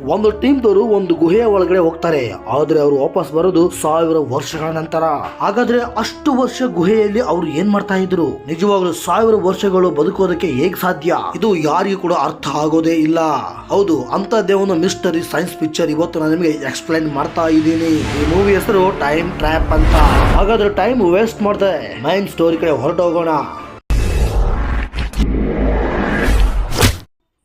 ಒಂದು ಟೀಮ್ದವರು ಒಂದು ಗುಹೆಯ ಒಳಗಡೆ ಹೋಗ್ತಾರೆ, ಆದ್ರೆ ಅವರು ವಾಪಸ್ ಬರೋದು ಸಾವಿರ ವರ್ಷಗಳ ನಂತರ. ಹಾಗಾದ್ರೆ ಅಷ್ಟು ವರ್ಷ ಗುಹೆಯಲ್ಲಿ ಅವರು ಏನ್ ಮಾಡ್ತಾ ಇದ್ರು? ನಿಜವಾಗ್ಲೂ ಸಾವಿರ ವರ್ಷಗಳು ಬದುಕೋದಕ್ಕೆ ಹೇಗ್ ಸಾಧ್ಯ? ಇದು ಯಾರಿಗೂ ಕೂಡ ಅರ್ಥ ಆಗೋದೇ ಇಲ್ಲ. ಹೌದು ಅಂತದ್ದೇ ಒಂದು ಮಿಸ್ಟರಿ ಸೈನ್ಸ್ ಪಿಕ್ಚರ್ ಇವತ್ತು ನಾನು ನಿಮಗೆ ಎಕ್ಸ್ಪ್ಲೈನ್ ಮಾಡ್ತಾ ಇದ್ದೀನಿ. ಈ ಮೂವಿ ಹೆಸರು ಟೈಮ್ ಟ್ರ್ಯಾಪ್ ಅಂತ. ಹಾಗಾದ್ರೆ ಟೈಮ್ ವೇಸ್ಟ್ ಮಾಡ್ದೆ. ಮೈನ್ ಸ್ಟೋರಿ ಕಡೆ ಹೊರಟೋಗೋಣ.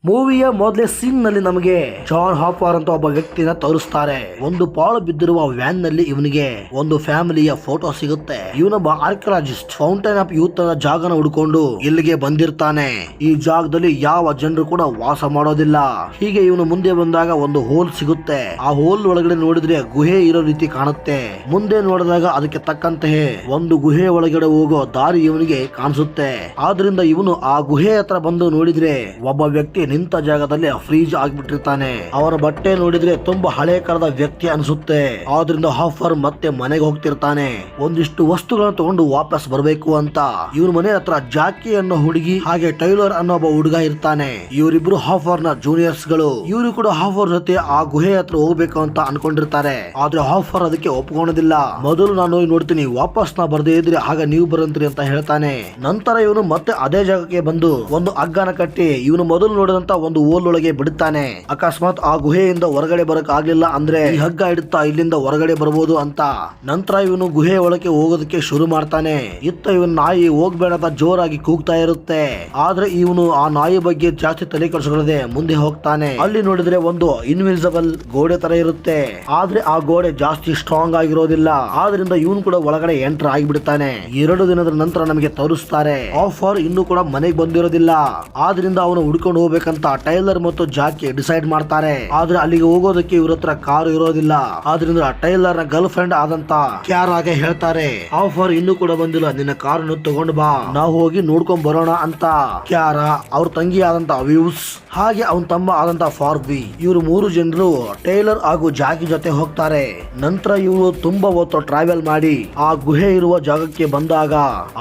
ಮೂವಿಯ ಮೊದಲೇ ಸೀನ್ನಲ್ಲಿ ನಮಗೆ ಜಾನ್ ಹಾಫರ್ ಅಂತ ಒಬ್ಬ ವ್ಯಕ್ತಿನ ತೋರಿಸ್ತಾರೆ. ಒಂದು ಪಾಳು ಬಿದ್ದಿರುವ ವ್ಯಾನ್ನಲ್ಲಿ ಇವನಿಗೆ ಒಂದು ಫ್ಯಾಮಿಲಿಯ ಫೋಟೋ ಸಿಗುತ್ತೆ. ಇವನೊಬ್ಬ ಆರ್ಕಿಯಾಲಜಿಸ್ಟ್, ಫೌಂಟೈನ್ ಆಫ್ ಯೂತ್ನ ಜಾಗನ ಹುಡ್ಕೊಂಡು ಇಲ್ಲಿಗೆ ಬಂದಿರ್ತಾನೆ. ಈ ಜಾಗದಲ್ಲಿ ಯಾವ ಜನರು ಕೂಡ ವಾಸ ಮಾಡೋದಿಲ್ಲ. ಹೀಗೆ ಇವನು ಮುಂದೆ ಬಂದಾಗ ಒಂದು ಹೋಲ್ ಸಿಗುತ್ತೆ. ಆ ಹೋಲ್ ಒಳಗಡೆ ನೋಡಿದ್ರೆ ಗುಹೆ ಇರೋ ರೀತಿ ಕಾಣುತ್ತೆ. ಮುಂದೆ ನೋಡಿದಾಗ ಅದಕ್ಕೆ ತಕ್ಕಂತೆ ಒಂದು ಗುಹೆ ಒಳಗಡೆ ಹೋಗೋ ದಾರಿ ಇವನಿಗೆ ಕಾಣಿಸುತ್ತೆ. ಆದ್ರಿಂದ ಇವನು ಆ ಗುಹೆ ಹತ್ರ ಬಂದು ನೋಡಿದ್ರೆ ಒಬ್ಬ ವ್ಯಕ್ತಿ ನಿಂತ ಜಾಗದಲ್ಲಿ ಫ್ರೀಜ್ ಆಗ್ಬಿಟ್ಟಿರ್ತಾನೆ. ಅವರ ಬಟ್ಟೆ ನೋಡಿದ್ರೆ ತುಂಬಾ ಹಳೆ ಕಾಲದ ವ್ಯಕ್ತಿ ಅನ್ಸುತ್ತೆ. ಆದ್ರಿಂದ ಹಾಫರ್ ಮತ್ತೆ ಮನೆಗೆ ಹೋಗ್ತಿರ್ತಾನೆ. ಒಂದಿಷ್ಟು ವಸ್ತುಗಳನ್ನು ತಗೊಂಡು ವಾಪಸ್ ಬರಬೇಕು ಅಂತ. ಇವ್ರ ಮನೆ ಹತ್ರ ಜಾಕಿ ಅನ್ನೋ ಹುಡುಗಿ ಹಾಗೆ ಟೈಲರ್ ಅನ್ನೋ ಒಬ್ಬ ಹುಡುಗ ಇರ್ತಾನೆ. ಇವರಿಬ್ರು ಹಾಫರ್ನ ಜೂನಿಯರ್ಸ್ಗಳು ಇವರು ಕೂಡ ಹಾಫರ್ ಜೊತೆ ಆ ಗುಹೆ ಹತ್ರ ಹೋಗ್ಬೇಕು ಅಂತ ಅನ್ಕೊಂಡಿರ್ತಾರೆ. ಆದ್ರೆ ಹಾಫರ್ ಅದಕ್ಕೆ ಒಪ್ಕೊಳ್ಳೋದಿಲ್ಲ ಮೊದಲು ನಾನು ನೋಡ್ತೀನಿ ವಾಪಸ್ ನಾ ಬರ್ದೇ ಇದ್ರೆ ಆಗ ನೀವು ಬರಂತ್ರಿ ಅಂತ ಹೇಳ್ತಾನೆ. ನಂತರ ಇವನು ಮತ್ತೆ ಅದೇ ಜಾಗಕ್ಕೆ ಬಂದು ಒಂದು ಹಗ್ಗನ ಕಟ್ಟಿ, ಇವನು ಮೊದಲು ನೋಡಿದಂತ ಒಂದು ಓಲ್ ಒಳಗೆ ಬಿಡುತ್ತಾನೆ. ಅಕಸ್ಮಾತ್ ಆ ಗುಹೆಯಿಂದ ಹೊರಗಡೆ ಬರಕ್ ಆಗ್ಲಿಲ್ಲ ಅಂದ್ರೆ ಈ ಹಗ್ಗ ಇಡುತ್ತಾ ಇಲ್ಲಿಂದ ಹೊರಗಡೆ ಬರಬಹುದು ಅಂತ. ನಂತರ ಇವನು ಗುಹೆ ಒಳಗೆ ಹೋಗೋದಕ್ಕೆ ಶುರು ಮಾಡ್ತಾನೆ. ಇತ್ತ ಇವನ್ ನಾಯಿ ಹೋಗ್ಬೇಡ ಅಂತ ಜೋರಾಗಿ ಕೂಗ್ತಾ ಇರುತ್ತೆ. ಆದ್ರೆ ಇವನು ಆ ನಾಯಿ ಬಗ್ಗೆ ಜಾಸ್ತಿ ತಲೆ ಕಡಿಸ್ಕೊಳ್ಳದೆ ಮುಂದೆ ಹೋಗ್ತಾನೆ. ಅಲ್ಲಿ ನೋಡಿದ್ರೆ ಒಂದು ಇನ್ವಿಸಿಬಲ್ ಗೋಡೆ ತರ ಇರುತ್ತೆ. ಆದ್ರೆ ಆ ಗೋಡೆ ಜಾಸ್ತಿ ಸ್ಟ್ರಾಂಗ್ ಆಗಿರೋದಿಲ್ಲ. ಆದ್ರಿಂದ ಇವನು ಕೂಡ ಒಳಗಡೆ ಎಂಟರ್ ಆಗಿಬಿಡ್ತಾನೆ. ಎರಡು ದಿನದ ನಂತರ ನಮಗೆ ತೋರಿಸ್ತಾರೆ. ಆಫರ್ ಇನ್ನು ಕೂಡ ಮನೆಗೆ ಬಂದಿರೋದಿಲ್ಲ. ಆದ್ರಿಂದ ಅವನು ಹುಡ್ಕೊಂಡು ಹೋಗ್ಬೇಕಂತ ಟೈಲರ್ ಮತ್ತು ಜಾಕಿ ಡಿಸೈಡ್ ಮಾಡ್ತಾರೆ. ಆದ್ರೆ ಅಲ್ಲಿಗೆ ಹೋಗೋದಕ್ಕೆ ಇವ್ರ ಹತ್ರ ಕಾರು ಇರೋದಿಲ್ಲ. ಆದ್ರಿಂದ ಟೈಲರ್ನ ಗರ್ಲ್ ಫ್ರೆಂಡ್ ಆದಂತ ಕ್ಯಾರ್ ಆಗ ಹೇಳ್ತಾರೆ, ಆಫರ್ ಇನ್ನು ಕೂಡ ಬಂದಿಲ್ಲ, ನಿನ್ನ ಕಾರನ್ನು ತಗೊಂಡ್ ಬಾ. ನಾವು ಹೋಗಿ ನೋಡ್ಕೊಂಡ್ ಬರೋಣ ಅಂತ ಕ್ಯಾರ ಅವ್ರ ತಂಗಿ ಆದಂತ ವ್ಯೂಸ್ ಹಾಗೆ ಅವನ್ ತಮ್ಮ ಆದಂತ ಫಾರ್ಬಿ. ಇವರು ಮೂರು ಜನರು ಟೈಲರ್ ಹಾಗೂ ಜಾಕಿ ಜೊತೆ ಹೋಗ್ತಾರೆ. ನಂತರ ಇವರು ತುಂಬಾ ಹೊತ್ತು ಟ್ರಾವೆಲ್ ಮಾಡಿ ಆ ಗುಹೆ ಇರುವ ಜಾಗಕ್ಕೆ ಬಂದಾಗ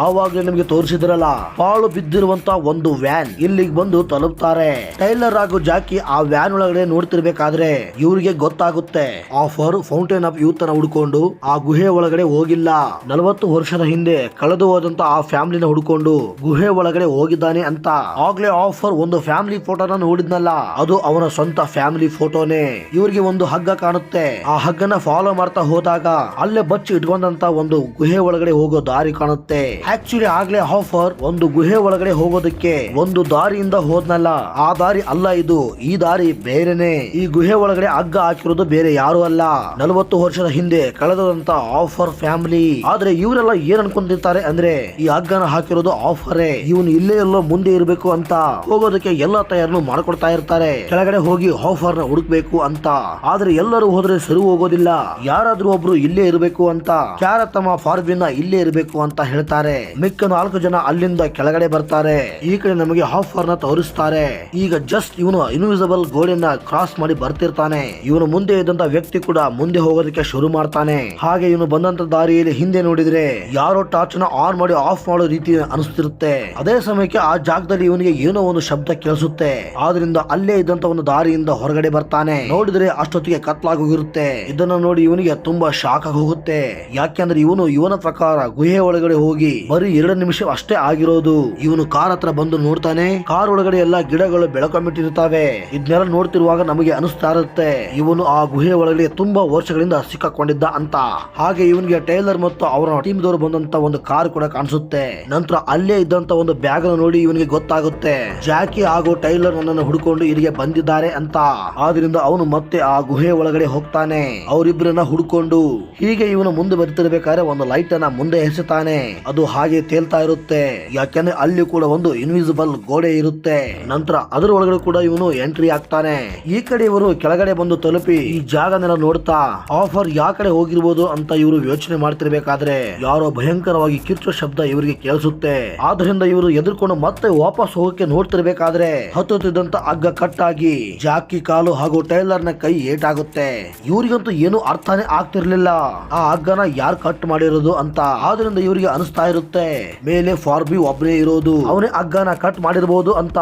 ಆವಾಗಲೇ ನಿಮಗೆ ತೋರಿಸಿದ್ರಲ್ಲ, ಪಾಳು ಬಿದ್ದಿರುವಂತ ಒಂದು ವ್ಯಾನ್ ಇಲ್ಲಿಗೆ ಬಂದು ತಲುಪ್ತಾರೆ. ಟೈಲರ್ ಹಾಗೂ ಜಾಕಿ ಆ ವ್ಯಾನ್ ಒಳಗಡೆ ನೋಡ್ತಿರ್ಬೇಕಾದ್ರೆ ಇವ್ರಿಗೆ ಗೊತ್ತಾಗುತ್ತೆ. ಆಫರ್ ಫೌಂಟೇನ್ ಆಫ್ ಯೂತ್ ಅನ್ನ ಹುಡ್ಕೊಂಡು ಆ ಗುಹೆ ಒಳಗಡೆ ಹೋಗಿಲ್ಲ. ನಲವತ್ತು ವರ್ಷದ ಹಿಂದೆ ಕಳೆದು ಹೋದಂತ ಆ ಫ್ಯಾಮಿಲಿನ ಹುಡ್ಕೊಂಡು ಗುಹೆ ಒಳಗಡೆ ಹೋಗಿದ್ದಾನೆ ಅಂತ. ಆಗ್ಲೇ ಆಫರ್ ಒಂದು ಫ್ಯಾಮಿಲಿ ಫೋಟೋನ ನೋಡಿದ್ನಲ್ಲ, ಅದು ಅವನ ಸ್ವಂತ ಫ್ಯಾಮಿಲಿ ಫೋಟೋನೇ. ಇವ್ರಿಗೆ ಒಂದು ಹಗ್ಗ ಕಾಣುತ್ತೆ. ಆ ಹಗ್ಗನ ಫಾಲೋ ಮಾಡ್ತಾ ಹೋದಾಗ ಅಲ್ಲೇ ಬಚ್ಚಿ ಇಟ್ಕೊಂಡಂತ ಒಂದು ಗುಹೆ ಒಳಗಡೆ ಹೋಗೋ ದಾರಿ ಕಾಣುತ್ತೆ. ಆಕ್ಚುಲಿ ಆಗ್ಲೇ ಆಫರ್ ಒಂದು ಗುಹೆ ಒಳಗಡೆ ಹೋಗೋದಕ್ಕೆ ಒಂದು ದಾರಿಯಿಂದ ಹೋದ್ನಲ್ಲ. ಆ ದಾರಿ ಅಲ್ಲ ಇದು, ಈ ದಾರಿ ಬೇರೆನೆ. ಈ ಗುಹೆ ಒಳಗಡೆ ಹಗ್ಗ ಹಾಕಿರೋದು ಬೇರೆ ಯಾರು ಅಲ್ಲ. ನಲವತ್ತು ವರ್ಷದ ಹಿಂದೆ ಕಳೆದಂತ ಆಫರ್ ಫ್ಯಾಮಿಲಿ. ಆದ್ರೆ ಇವರೆಲ್ಲ ಏನ್ ಅನ್ಕೊಂಡಿರ್ತಾರೆ ಅಂದ್ರೆ, ಈ ಹಗ್ಗನ ಹಾಕಿರೋದು ಆಫರೇ. ಇವನು ಇಲ್ಲೇ ಎಲ್ಲೋ ಮುಂದೆ ಇರಬೇಕು ಅಂತ. ಹೋಗೋದಕ್ಕೆ ಎಲ್ಲ ತಯಾರನ್ನು ಮಾಡ್ಕೊಡ್ತಾ ಇರ್ತಾರೆ. ಕೆಳಗಡೆ ಹೋಗಿ ಆಫರ್ನ ಹುಡುಕ್ಬೇಕು ಅಂತ. ಆದ್ರೆ ಎಲ್ಲರೂ ಹೋದ್ರೆ ಸರಿ ಹೋಗೋದಿಲ್ಲ. ಯಾರಾದ್ರೂ ಒಬ್ರು ಇಲ್ಲೇ ಇರಬೇಕು ಅಂತ. ಕ್ಯಾರ ತಮ್ಮ ಫಾರ್ಬಿನ ಇಲ್ಲೇ ಇರಬೇಕು ಅಂತ ಹೇಳ್ತಾರೆ. ಮಿಕ್ಕ ನಾಲ್ಕು ಜನ ಅಲ್ಲಿಂದ ಕೆಳಗಡೆ ಬರ್ತಾರೆ. ಈ ಕಡೆ ನಮಗೆ ಆಫರ್ನ ತೋರಿಸ್ತಾರೆ. ಈಗ ಜಸ್ಟ್ ಇವನು ಇನ್ವಿಸಿಬಲ್ ಗೋಡೆಯನ್ನ ಕ್ರಾಸ್ ಮಾಡಿ ಬರ್ತಿರ್ತಾನೆ. ಇವನು ಮುಂದೆ ಇದ್ದಂತ ವ್ಯಕ್ತಿ ಕೂಡ ಮುಂದೆ ಹೋಗೋದಕ್ಕೆ ಶುರು ಮಾಡ್ತಾನೆ. ಹಾಗೆ ಇವನು ಬಂದಂತ ದಾರಿಯಲ್ಲಿ ಹಿಂದೆ ನೋಡಿದ್ರೆ ಯಾರೋ ಟಾರ್ಚ್ನ ಆನ್ ಮಾಡಿ ಆಫ್ ಮಾಡೋ ರೀತಿ ಅನಿಸ್ತಿರುತ್ತೆ. ಅದೇ ಸಮಯಕ್ಕೆ ಆ ಜಾಗದಲ್ಲಿ ಇವನಿಗೆ ಏನೋ ಒಂದು ಶಬ್ದ ಕೇಳಿಸುತ್ತೆ. ಆದ್ರಿಂದ ಅಲ್ಲೇ ಇದ್ದಂತ ಒಂದು ದಾರಿಯಿಂದ ಹೊರಗಡೆ ಬರ್ತಾನೆ. ನೋಡಿದ್ರೆ ಅಷ್ಟೊತ್ತಿಗೆ ಕತ್ಲಾಗೋಗಿರುತ್ತೆ. ಇದನ್ನ ನೋಡಿ ಇವನಿಗೆ ತುಂಬಾ ಶಾಕ್ ಹೋಗುತ್ತೆ. ಯಾಕೆಂದ್ರೆ ಇವನು ಇವನ ಪ್ರಕಾರ ಗುಹೆ ಒಳಗಡೆ ಹೋಗಿ ಬರೀ ಎರಡು ನಿಮಿಷ ಅಷ್ಟೇ ಆಗಿರೋದು. ಇವನು ಕಾರ್ ಹತ್ರ ಬಂದು ನೋಡ್ತಾನೆ. ಕಾರ್ ಒಳಗಡೆ ಎಲ್ಲಾ ಗಿಡಗಳು ಬೆಳಕೊಂಬಿಟ್ಟಿರ್ತಾವೆ ಇದನ್ನೆಲ್ಲ ನೋಡ್ತಿರುವಾಗ ನಮಗೆ ಅನಿಸ್ತಾ ಇರುತ್ತೆ. ಇವನು ಆ ಗುಹೆ ಒಳಗಡೆ ತುಂಬಾ ವರ್ಷಗಳಿಂದ ಸಿಕ್ಕಾಕೊಂಡಿದ್ದ ಅಂತ. ಹಾಗೆ ಇವನಿಗೆ ಟೈಲರ್ ಮತ್ತು ಅವರ ಟೀಮ್ ದವರು ಬಂದಂತ ಒಂದು ಕಾರ್ ಕೂಡ ಕಾಣಿಸುತ್ತೆ. ನಂತರ ಅಲ್ಲೇ ಇದ್ದಂತ ಒಂದು ಬ್ಯಾಗ್ ನೋಡಿ ಇವನಿಗೆ ಗೊತ್ತಾಗುತ್ತೆ. ಜಾಕಿ ಹಾಗೂ ಟೈಲರ್ ನನ್ನನ್ನು ಹುಡುಕೊಂಡು ಇಲ್ಲಿಗೆ ಬಂದಿದ್ದಾರೆ ಅಂತ. ಆದ್ರಿಂದ ಅವನು ಮತ್ತೆ ಆ ಗುಹೆ ಒಳಗಡೆ ಹೋಗ್ತಾನೆ. ಅವರಿಬ್ಬರನ್ನ ಹುಡುಕೊಂಡು. ಹೀಗೆ ಇವನು ಮುಂದೆ ಬರ್ತಿರ್ಬೇಕಾದ್ರೆ ಒಂದು ಲೈಟ್ ಅನ್ನ ಮುಂದೆ ಎಸೆತಾನೆ. ಅದು ಹಾಗೆ ತೇಲ್ತಾ ಇರುತ್ತೆ. ಯಾಕೆಂದ್ರೆ ಅಲ್ಲಿ ಕೂಡ ಒಂದು ಇನ್ವಿಸಿಬಲ್ ಗೋಡೆ ಇರುತ್ತೆ. ನಂತರ ಅದರ ಒಳಗಡೆ ಕೂಡ ಇವನು ಎಂಟ್ರಿ ಆಗ್ತಾನೆ. ಈ ಕಡೆ ಇವರು ಕೆಳಗಡೆ ಬಂದು ತಲುಪಿ ಈ ಜಾಗನೆಲ್ಲ ನೋಡ್ತಾ ಆಫರ್ ಯಾವ ಕಡೆ ಹೋಗಿರ್ಬೋದು ಅಂತ ಇವರು ಯೋಚನೆ ಮಾಡ್ತಿರ್ಬೇಕಾದ್ರೆ ಯಾರೋ ಭಯಂಕರವಾಗಿ ಕಿರ್ಚೋ ಶಬ್ದ ಇವರಿಗೆ ಕೇಳಿಸುತ್ತೆ. ಆದ್ರಿಂದ ಇವರು ಎದುರ್ಕೊಂಡು ಮತ್ತೆ ವಾಪಸ್ ಹೋಗಕ್ಕೆ ನೋಡ್ತಿರ್ಬೇಕಾದ್ರೆ ಹತ್ತುತ್ತಿದ್ದಂತ ಹಗ್ಗ ಆಗಿ ಜಾಕಿ ಕಾಲು ಹಾಗೂ ಟೈಲರ್ನ ಕೈ ಏಟಾಗುತ್ತೆ. ಇವರಿಗಂತೂ ಏನು ಅರ್ಥನೇ ಆಗ್ತಿರ್ಲಿಲ್ಲ. ಆ ಹಗ್ಗನ ಯಾರು ಕಟ್ ಮಾಡಿರೋದು ಅಂತ ಆದ್ರಿಂದ ಇವರಿಗೆ ಅನಿಸ್ತಾ ಇರುತ್ತೆ. ಮೇಲೆ ಫಾರ್ಬಿ ಒಬ್ಬನೇ ಇರೋದು. ಅವನೇ ಹಗ್ಗನ ಕಟ್ ಮಾಡಿರ್ಬೋದು ಅಂತ.